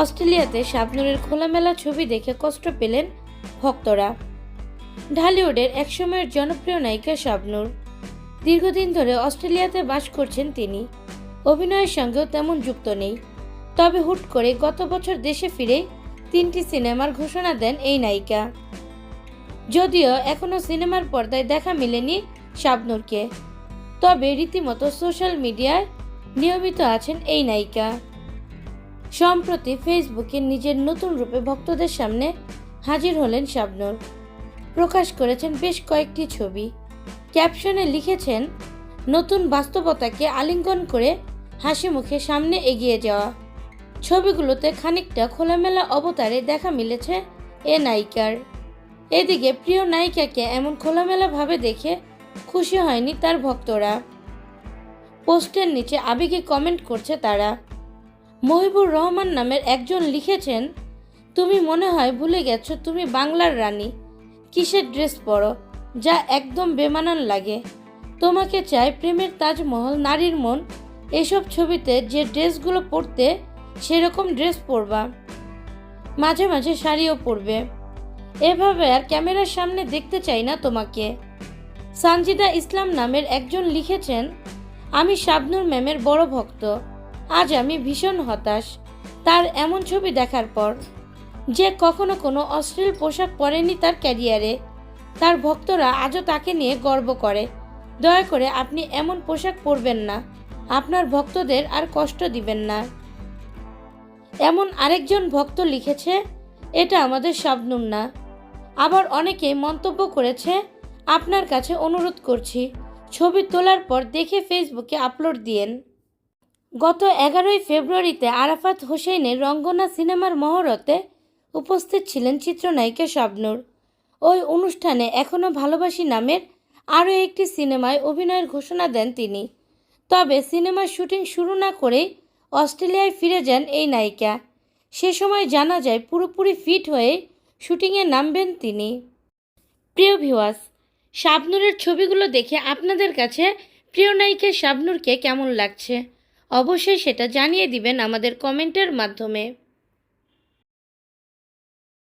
অস্ট্রেলিয়াতে শাবনুরের খোলামেলা ছবি দেখে কষ্ট পেলেন ভক্তরা। ঢালিউডের একসময়ের জনপ্রিয় নায়িকা শাবনুর। দীর্ঘদিন ধরে অস্ট্রেলিয়াতে বাস করছেন তিনি। অভিনয়ের সঙ্গেও তেমন যুক্ত নেই। তবে হুট করে গত বছর দেশে ফিরে তিনটি সিনেমার ঘোষণা দেন এই নায়িকা। যদিও এখনও সিনেমার পর্দায় দেখা মেলেনি শাবনুরকে। তবে রীতিমতো সোশ্যাল মিডিয়ায় নিয়মিত আছেন এই নায়িকা। সম্প্রতি ফেসবুকে নিজের নতুন রূপে ভক্তদের সামনে হাজির হলেন শাবনুর। প্রকাশ করেছেন বেশ কয়েকটি ছবি। ক্যাপশনে লিখেছেন, নতুন বাস্তবতাকে আলিঙ্গন করে হাসি মুখে সামনে এগিয়ে যাওয়া। ছবিগুলোতে খানিকটা খোলামেলা অবতারে দেখা মিলেছে এ নায়িকার। এদিকে প্রিয় নায়িকাকে এমন খোলামেলাভাবে দেখে খুশি হয়নি তার ভক্তরা। পোস্টের নিচে আবেগে কমেন্ট করছে তারা। মহিবুর রহমান নামের একজন লিখেছেন, তুমি মনে হয় ভুলে গেছো, তুমি বাংলার রানী। কিসের ড্রেস পরো? যা একদম বেমানান লাগে। তোমাকে চাই প্রেমের তাজমহল, নারীর মন। এসব ছবিতে যে ড্রেসগুলো পরতে সেরকম ড্রেস পরবা। মাঝে মাঝে শাড়িও পরবে। এভাবে আর ক্যামেরার সামনে দেখতে চাই না তোমাকে। সানজিদা ইসলাম নামের একজন লিখেছেন, আমি শাবনুর ম্যামের বড় ভক্ত। আজ আমি ভীষণ হতাশ। তার এমন ছবি দেখার পর যে কখনো কোনো অশ্লীল পোশাক পরেনি তার ক্যারিয়ারে, তার ভক্তরা আজও তাকে নিয়ে গর্ব করে। দয়া করে আপনি এমন পোশাক পরবেন না। আপনার ভক্তদের আর কষ্ট দিবেন না। এমন আরেকজন ভক্ত লিখেছে, এটা আমাদের শাবনুর না। আবার অনেকে মন্তব্য করেছে, আপনার কাছে অনুরোধ করছি, ছবি তোলার পর দেখে ফেসবুকে আপলোড দিয়েন। গত এগারোই ফেব্রুয়ারিতে আরাফাত হোসেনের রঙ্গনা সিনেমার মহরতে উপস্থিত ছিলেন চিত্রনায়িকা শাবনুর। ওই অনুষ্ঠানে এখনও ভালোবাসি নামের আরও একটি সিনেমায় অভিনয়ের ঘোষণা দেন তিনি। তবে সিনেমার শুটিং শুরু না করেই অস্ট্রেলিয়ায় ফিরে যান এই নায়িকা। সে সময় জানা যায়, পুরোপুরি ফিট হয়ে শুটিংয়ে নামবেন তিনি। প্রিয় ভিওয়াস শাবনুরের ছবিগুলো দেখে আপনাদের কাছে প্রিয় নায়িকা শাবনুরকে কেমন লাগছে? অবশ্যই সেটা জানিয়ে দিবেন আমাদের কমেন্টের মাধ্যমে।